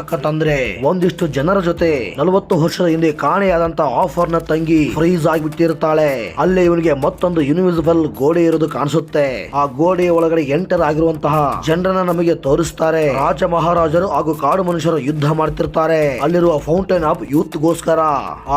ಯಾಕಂತಂದ್ರೆ ಒಂದಿಷ್ಟು ಜನರ ಜೊತೆ ನಲವತ್ತು ವರ್ಷದ ಹಿಂದೆ ಕಾಣೆಯಾದಂತ ಆಫರ್ನ ತಂಗಿ ಫ್ರೀಸ್ ಆಗಿಬಿಟ್ಟಿರ್ತಾಳೆ. ಅಲ್ಲೇ ಇವನಿಗೆ ಮತ್ತೊಂದು ಯೂನಿವರ್ಸಿಬಲ್ ಗೋಡೆ ಇರೋದು ಕಾಣಿಸುತ್ತೆ. ಆ ಗೋಡೆಯ ಒಳಗಡೆ ಎಂಟರ್ ಆಗಿರುವಂತಹ ಜನರನ್ನ ನಮಗೆ ತೋರಿಸ್ತಾರೆ. ರಾಜ ಮಹಾರಾಜರು ಹಾಗೂ ಕಾಡು ಮನುಷ್ಯರು ಯುದ್ಧ ಮಾಡ್ತಿರ್ತಾರೆ. ಅಲ್ಲಿರುವ ಫೌಂಟೇನ್ ಆಫ್ ಯೂತ್ ಗೋಸ್ಕರ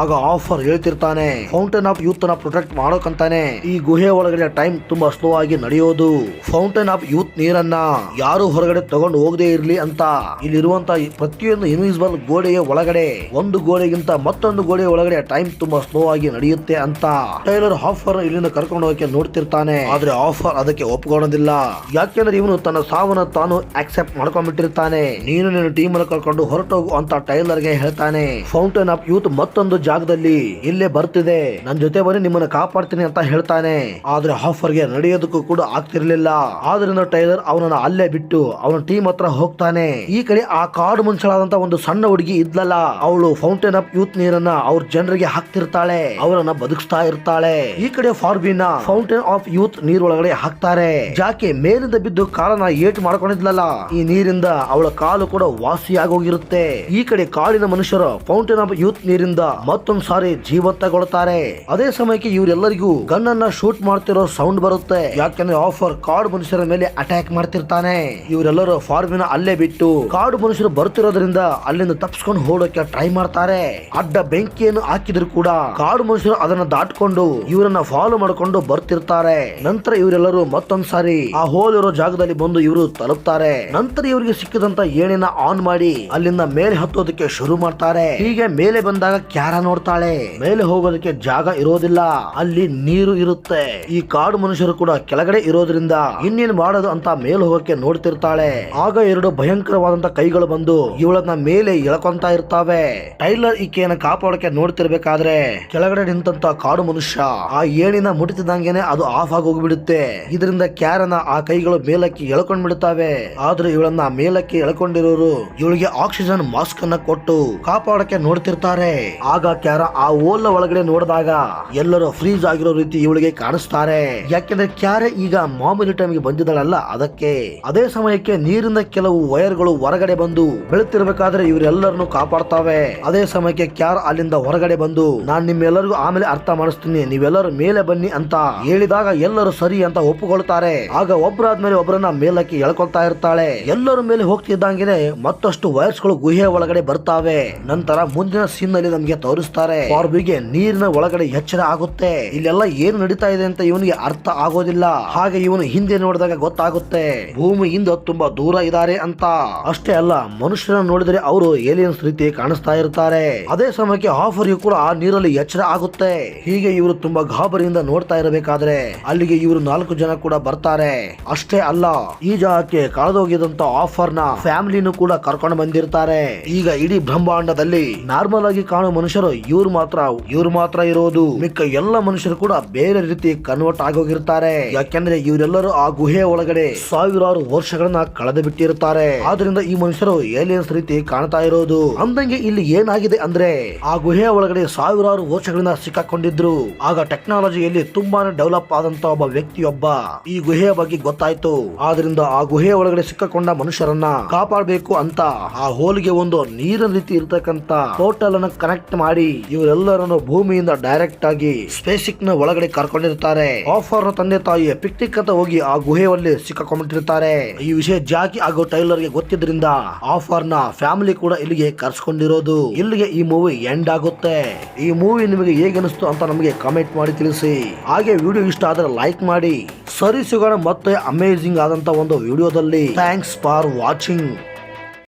ಆಗ ಆಫರ್ ಹೇಳ್ತಿರ್ತಾನೆ. ಫೌಂಟೇನ್ ಆಫ್ ಯೂತ್ನ ಪ್ರೊಟೆಕ್ಟ್ ಮಾಡೋಕಂತಾನೆ. ಈ ಗುಹೆ ಒಳಗಡೆ ಟೈಮ್ ತುಂಬಾ ಸ್ಲೋ ಆಗಿ ನಡೆಯೋದು. ಫೌಂಟೇನ್ ಆಫ್ ಯೂತ್ ನೀರನ್ನ ಯಾರು ಹೊರಗಡೆ ತಗೊಂಡು ಹೋಗದೆ ಇರ್ಲಿ ಅಂತ ಇಲ್ಲಿರುವಂತ ಪ್ರತಿ ಪ್ರತಿಯೊಂದು ಇನ್ವಿಸಿಬಲ್ ಗೋಡೆಯ ಒಳಗಡೆ, ಒಂದು ಗೋಡೆಗಿಂತ ಮತ್ತೊಂದು ಗೋಡೆಯ ಒಳಗಡೆ ಟೈಮ್ ತುಂಬಾ ಸ್ಲೋ ಆಗಿ ನಡೆಯುತ್ತೆ ಅಂತ ಟೈಲರ್ ಆಫರ್ ಇಲ್ಲಿಂದ ಕರ್ಕೊಂಡು ಹೋಗಕ್ಕೆ ನೋಡ್ತಿರ್ತಾನೆ. ಆದ್ರೆ ಆಫರ್ ಅದಕ್ಕೆ ಒಪ್ಕೊಳ್ಳೋದಿಲ್ಲ. ಯಾಕೆಂದ್ರೆ ಇವನು ತನ್ನ ಸಾವನ್ನ ತಾನು ಆಕ್ಸೆಪ್ಟ್ ಮಾಡ್ಕೊಂಡ್ಬಿಟ್ಟಿರ್ತಾನೆ. ನೀನು ನಿನ್ನ ಟೀಮ್ ಅನ್ನು ಕರ್ಕೊಂಡು ಹೊರಟೋಗು ಅಂತ ಟೈಲರ್ಗೆ ಹೇಳ್ತಾನೆ. ಫೌಂಟೇನ್ ಆಫ್ ಯೂತ್ ಮತ್ತೊಂದು ಜಾಗದಲ್ಲಿ ಇಲ್ಲೇ ಬರ್ತಿದೆ. ನನ್ ಜೊತೆ ಬನ್ನಿ, ನಿಮ್ಮನ್ನ ಕಾಪಾಡ್ತೀನಿ ಅಂತ ಹೇಳ್ತಾನೆ. ಆದ್ರೆ ಆಫರ್ಗೆ ನಡೆಯೋದಕ್ಕೂ ಕೂಡ ಆಗ್ತಿರ್ಲಿಲ್ಲ. ಆದ್ರಿಂದ ಟೈಲರ್ ಅವನನ್ನ ಅಲ್ಲೇ ಬಿಟ್ಟು ಅವನ ಟೀಮ್ ಹತ್ರ ಹೋಗ್ತಾನೆ. ಈ ಕಡೆ ಆ ಕಾಡು ಮನುಷ್ಯಳಾದಂತ ಒಂದು ಸಣ್ಣ ಹುಡುಗಿ ಇದ್ಲಲ್ಲ, ಅವಳು ಫೌಂಟೇನ್ ಆಫ್ ಯೂತ್ ನೀರನ್ನ ಅವ್ರ ಜನರಿಗೆ ಹಾಕ್ತಿರ್ತಾಳೆ, ಅವರನ್ನ ಬದುಕಿಸ್ತಾ ಇರ್ತಾಳೆ. ಈ ಕಡೆ ಫಾರ್ಬಿನ ಫೌಂಟೇನ್ ಆಫ್ ಯೂತ್ ನೀರ್ ಒಳಗಡೆ ಹಾಕ್ತಾರೆ. ಜಾಕೆ ಮೇಲಿಂದ ಬಿದ್ದು ಕಾಲನ್ನ ಏಟ್ ಮಾಡ್ಕೊಂಡಿದ್ಲಲ್ಲ, ಈ ನೀರಿಂದ ಅವಳ ಕಾಲು ಕೂಡ ವಾಸಿ ಆಗೋಗಿರುತ್ತೆ ಈ ಕಡೆ ಕಾಡಿನ ಮನುಷ್ಯರು ಫೌಂಟೇನ್ ಆಫ್ ಯೂತ್ ನೀರಿಂದ ಮತ್ತೊಂದ್ ಸಾರಿ ಜೀವಂತಗೊಳ್ತಾರೆ ಅದೇ ಸಮಯಕ್ಕೆ ಇವರೆಲ್ಲರಿಗೂ ಗನ್ನನ್ನ ಶೂಟ್ ಮಾಡ್ತಿರೋ ಸೌಂಡ್ ಬರುತ್ತೆ. ಯಾಕಂದ್ರೆ ಆಫರ್ ಕಾಡು ಮನುಷ್ಯರ ಮೇಲೆ ಅಟ್ಯಾಕ್ ಮಾಡ್ತಿರ್ತಾನೆ. ಇವರೆಲ್ಲರೂ ಫಾರ್ಮಿನ ಅಲ್ಲೇ ಬಿಟ್ಟು ಕಾಡು ಮನುಷ್ಯರು ಬರ್ತಿರೋದ್ರಿಂದ ಅಲ್ಲಿಂದ ತಪ್ಪಿಸ್ಕೊಂಡು ಹೋಗೋಕೆ ಟ್ರೈ ಮಾಡ್ತಾರೆ. ಅಡ್ಡ ಬೆಂಕಿಯನ್ನು ಹಾಕಿದ್ರು ಕೂಡ ಕಾಡು ಮನುಷ್ಯರು ಅದನ್ನ ದಾಟ್ಕೊಂಡು ಇವರನ್ನ ಫಾಲೋ ಮಾಡ್ಕೊಂಡು ಬರ್ತಿರ್ತಾರೆ. ನಂತರ ಇವರೆಲ್ಲರೂ ಮತ್ತೊಂದ್ ಸಾರಿ ಆ ಹೋಲ್ ಇರೋ ಜಾಗದಲ್ಲಿ ಬಂದು ಇವರು ತಲುಪ್ತಾರೆ. ನಂತರ ಇವರಿಗೆ ಸಿಕ್ಕಿದಂತ ಏಣಿನ ಆನ್ ಮಾಡಿ ಅಲ್ಲಿಂದ ಮೇಲೆ ಹತ್ತೋದಕ್ಕೆ ಶುರು ಮಾಡ್ತಾರೆ. ಹೀಗೆ ಮೇಲೆ ಬಂದಾಗ ಕ್ಯಾರ ನೋಡ್ತಾಳೆ. ಮೇಲೆ ಹೋಗೋದಕ್ಕೆ ಜಾಗ ಇರೋದಿಲ್ಲ. ಅಲ್ಲಿ ನೀರು ಇರುತ್ತೆ. ಈ ಕಾಡು ಮನುಷ್ಯರು ಕೂಡ ಕೆಳಗಡೆ ಇರೋದ್ರಿಂದ ಇನ್ನೇನ್ ಮಾಡೋದು ಅಂತ ಮೇಲೆ ಹೋಗಕ್ಕೆ ನೋಡ್ತಿರ್ತಾಳೆ. ಆಗ ಎರಡು ಭಯಂಕರವಾದಂತ ಕೈಗಳು ಬಂದು ಇವಳನ್ನ ಮೇಲೆ ಎಳ್ಕೊಂತ ಇರ್ತಾವೆ. ಟೈಲರ್ ಈಕೆಯನ್ನ ಕಾಪಾಡಕ್ಕೆ ನೋಡ್ತಿರ್ಬೇಕಾದ್ರೆ ಕೆಳಗಡೆ ನಿಂತಂತ ಕಾಡು ಮನುಷ್ಯ. ಆ ಏಣಿನ ಮುಟ್ಟಿದಂಗೆನೆ ಅದು ಆಫ್ ಆಗಿ ಹೋಗ್ಬಿಡುತ್ತೆ. ಇದರಿಂದ ಕ್ಯಾರನ ಆ ಕೈಗಳು ಮೇಲಕ್ಕೆ ಎಳ್ಕೊಂಡ್ ಬಿಡುತ್ತವೆ ಆದ್ರೆ ಇವಳನ್ನ ಮೇಲಕ್ಕೆ ಎಳ್ಕೊಂಡಿರೋರು ಇವಳಿಗೆ ಆಕ್ಸಿಜನ್ ಮಾಸ್ಕ್ ಅನ್ನ ಕೊಟ್ಟು ಕಾಪಾಡಕ್ಕೆ ನೋಡ್ತಿರ್ತಾರೆ. ಆಗ ಕ್ಯಾರ ಆ ಓಲ್ಲ ಒಳಗಡೆ ನೋಡಿದಾಗ ಎಲ್ಲರೂ ಫ್ರೀಜ್ ಆಗಿರೋ ರೀತಿ ಇವಳಿಗೆ ಕಾಣಿಸ್ತಾರೆ. ಯಾಕೆಂದ್ರೆ ಕ್ಯಾರೆ ಈಗ ಮಾಮೂಲಿ ಟೈಮ್ಗೆ ಬಂದಿದ್ದಾಳಲ್ಲ ಅದಕ್ಕೆ. ಅದೇ ಸಮಯಕ್ಕೆ ನೀರಿನ ಕೆಲವು ವೈರ್ಗಳು ಹೊರಗಡೆ ಬಂದು ಬೆಳುತ್ತಿರ್ಬೇಕಾದ್ರೆ ಇವರೆಲ್ಲರನ್ನು ಕಾಪಾಡ್ತಾವೆ. ಅದೇ ಸಮಯಕ್ಕೆ ಕ್ಯಾರ್ ಅಲ್ಲಿಂದ ಹೊರಗಡೆ ಬಂದು, ನಾನ್ ನಿಮ್ಮೆಲ್ಲರಿಗೂ ಆಮೇಲೆ ಅರ್ಥ ಮಾಡಿಸ್ತೀನಿ, ನೀವೆಲ್ಲರೂ ಮೇಲೆ ಬನ್ನಿ ಅಂತ ಹೇಳಿದಾಗ ಎಲ್ಲರೂ ಸರಿ ಅಂತ ಒಪ್ಪುಕೊಳ್ತಾರೆ. ಆಗ ಒಬ್ಬರಾದ್ಮೇಲೆ ಒಬ್ಬರನ್ನ ಮೇಲಕ್ಕೆ ಎಳ್ಕೊಳ್ತಾ ಇರ್ತಾಳೆ. ಎಲ್ಲರ ಮೇಲೆ ಹೋಗ್ತಿದ್ದಂಗೆ ಮತ್ತಷ್ಟು ವೈರ್ಸ್ಗಳು ಗುಹೆ ಒಳಗಡೆ ಬರ್ತಾವೆ. ನಂತರ ಮುಂದಿನ ಸೀನ್ನಲ್ಲಿ ನಮ್ಗೆ ತೋರಿಸ್ತಾರೆ. ಬಾರ್ಬಿಗೆ ನೀರಿನ ಒಳಗಡೆ ಎಚ್ಚರ ಆಗುತ್ತೆ. ಇಲ್ಲೆಲ್ಲ ಏನು ನಡೀತಾ ಇದೆ ಅಂತ ಇವನಿಗೆ ಅರ್ಥ ಆಗೋದಿಲ್ಲ. ಹಾಗೆ ಇವನು ಹಿಂದೆ ನೋಡಿದಾಗ ಗೊತ್ತಾಗುತ್ತೆ. ಭೂಮಿಯಿಂದ ತುಂಬಾ ದೂರ ಇದ್ದಾರೆ ಅಂತ. ಅಷ್ಟೇ ಅಲ್ಲ ಮನುಷ್ಯರನ್ನ ನೋಡಿದ್ರೆ ಅವರು ಏಲಿಯನ್ಸ್ ರೀತಿ ಕಾಣಿಸ್ತಾ ಇರ್ತಾರೆ. ಅದೇ ಸಮಯಕ್ಕೆ ಆಫರ್ ಕೂಡ ಆ ನೀರಲ್ಲಿ ಎಚ್ಚರ ಆಗುತ್ತೆ. ಹೀಗೆ ಇವರು ತುಂಬಾ ಗಾಬರಿಯಿಂದ ನೋಡ್ತಾ ಇರಬೇಕಾದ್ರೆ ಅಲ್ಲಿಗೆ ಇವರು ನಾಲ್ಕು ಜನ ಕೂಡ ಬರ್ತಾರೆ. ಅಷ್ಟೇ ಅಲ್ಲ, ಈ ಜಾಗಕ್ಕೆ ಕಳೆದೋಗಿದಂತ ಆಫರ್ನ ಫ್ಯಾಮಿಲಿನೂ ಕೂಡ ಕರ್ಕೊಂಡು ಬಂದಿರ್ತಾರೆ. ಈಗ ಇಡೀ ಬ್ರಹ್ಮಾಂಡದಲ್ಲಿ ನಾರ್ಮಲ್ ಆಗಿ ಕಾಣೋ ಮನುಷ್ಯರು ಇವ್ರು ಮಾತ್ರ ಇವ್ರು ಮಾತ್ರ ಇರೋದು. ಮಿಕ್ಕ ಎಲ್ಲ ಮನುಷ್ಯರು ಕೂಡ ಬೇರೆ ರೀತಿ ಕನ್ವರ್ಟ್ ಆಗೋಗಿರ್ತಾರೆ. ಯಾಕೆಂದ್ರೆ ಇವರೆಲ್ಲರೂ ಆ ಗುಹೆ ಒಳಗಡೆ ಸಾವಿರಾರು ವರ್ಷಗಳನ್ನ ಕಳೆದು ಬಿಟ್ಟಿರ್ತಾರೆ ಆದ್ರಿಂದ ಈ ಮನುಷ್ಯರು ಏಲಿಯನ್ಸ್ ರೀತಿ ಕಾಣ್ತಾ ಇರೋದು. ಅಂದಂಗೆ ಇಲ್ಲಿ ಏನಾಗಿದೆ ಅಂದ್ರೆ, ಆ ಗುಹೆಯ ಒಳಗಡೆ ಸಾವಿರಾರು ವರ್ಷಗಳಿಂದ ಸಿಕ್ಕಾಕೊಂಡಿದ್ರು. ಆಗ ಟೆಕ್ನಾಲಜಿಯಲ್ಲಿ ತುಂಬಾನೇ ಡೆವಲಪ್ ಆದಂತ ಒಬ್ಬ ವ್ಯಕ್ತಿಯೊಬ್ಬ ಈ ಗುಹೆಯ ಬಗ್ಗೆ ಗೊತ್ತಾಯ್ತು. ಆದ್ರಿಂದ ಆ ಗುಹೆಯ ಒಳಗಡೆ ಸಿಕ್ಕಾಕೊಂಡ ಮನುಷ್ಯರನ್ನ ಕಾಪಾಡಬೇಕು ಅಂತ ಆ ಹೋಲಿಗೆ ಒಂದು ನೀರಿನ ರೀತಿ ಇರ್ತಕ್ಕಂತ ಪೋರ್ಟಲ್ ಅನ್ನು ಕನೆಕ್ಟ್ ಮಾಡಿ ಇವರೆಲ್ಲರನ್ನು ಭೂಮಿಯಿಂದ ಡೈರೆಕ್ಟ್ ಆಗಿ ಸ್ಪೇಸಿಕ್ನ ಒಳಗಡೆ ಕರ್ಕೊಂಡಿರ್ತಾರೆ. ಆಫರ್ ತಂದೆ ತಾಯಿ ಪಿಕ್ನಿಕ್ ಅಂತ ಹೋಗಿ ಆ ಗುಹೆಯಲ್ಲಿ ಸಿಕ್ಕಾಕೊಂಡಿರ್ತಾರೆ. ಈ ವಿಷಯ ಜಾಕಿ ಹಾಗೂ ಟೈಲರ್ಗೆ ಗೊತ್ತಿದ್ರಿಂದ ಆಫರ್ನ ಫ್ಯಾಮಿಲಿ ಕೂಡ ಇಲ್ಲಿಗೆ ಕರ್ಸ್ಕೊಂಡಿರೋದು. ಇಲ್ಲಿಗೆ ಈ ಮೂವಿ ಎಂಡ್ ಆಗುತ್ತೆ. ಈ ಮೂವಿ ನಿಮಗೆ ಹೇಗೆ ಅನಿಸ್ತು ಅಂತ ನಮಗೆ ಕಮೆಂಟ್ ಮಾಡಿ ತಿಳಿಸಿ. ಹಾಗೆ ವಿಡಿಯೋ ಇಷ್ಟ ಆದ್ರೆ ಲೈಕ್ ಮಾಡಿ. ಸರಿ ಸಿಗೋಣ ಮತ್ತೆ ಅಮೇಜಿಂಗ್ ಆದಂತ ಒಂದು ವಿಡಿಯೋದಲ್ಲಿ ಥ್ಯಾಂಕ್ಸ್ ಫಾರ್ ವಾಚಿಂಗ್